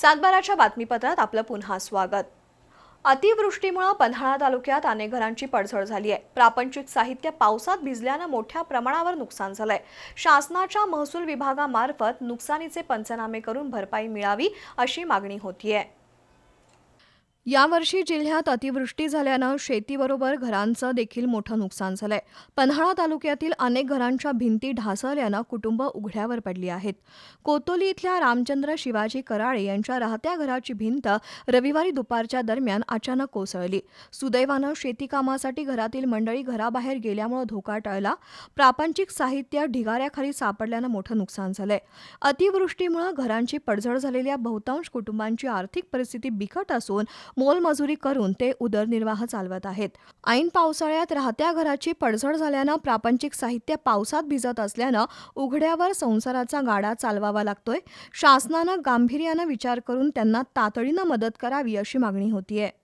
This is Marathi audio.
सातबाराच्या बातमीपत्रात आपलं पुन्हा स्वागत. अतिवृष्टीमुळे पन्हाळा तालुक्यात अनेक घरांची पडझड झाली आहे. प्रापंचिक साहित्य पावसात भिजल्यानं मोठ्या प्रमाणावर नुकसान झालंय. शासनाच्या महसूल विभागामार्फत नुकसानीचे पंचनामे करून भरपाई मिळावी अशी मागणी होतीये. यावर्षी जिल्ह्यात अतिवृष्टी झाल्यानं शेतीबरोबर घरांचं देखील मोठं नुकसान झालंय. पन्हाळा तालुक्यातील अनेक घरांच्या भिंती ढासळल्यानं कुटुंब उघड्यावर पडली आहेत. कोतोली इथल्या रामचंद्र शिवाजी कराळे यांच्या राहत्या घराची भिंत रविवारी दुपारच्या दरम्यान अचानक कोसळली. सुदैवानं शेतीकामासाठी घरातील मंडळी घराबाहेर गेल्यामुळे धोका टळला. प्रापंचिक साहित्य ढिगाऱ्याखाली सापडल्यानं मोठं नुकसान झालंय. अतिवृष्टीमुळे घरांची पडझड झालेल्या बहुतांश कुटुंबांची आर्थिक परिस्थिती बिकट असून मोलमजुरी करून ते उदरनिर्वाह चालवत आहेत. ऐन पावसाळ्यात राहत्या घराची पडझड झाल्यानं प्रापंचिक साहित्य पावसात भिजत असल्यानं उघड्यावर संसाराचा गाडा चालवावा लागतोय. शासनानं गांभीर्यानं विचार करून त्यांना तातडीनं मदत करावी अशी मागणी होतीये.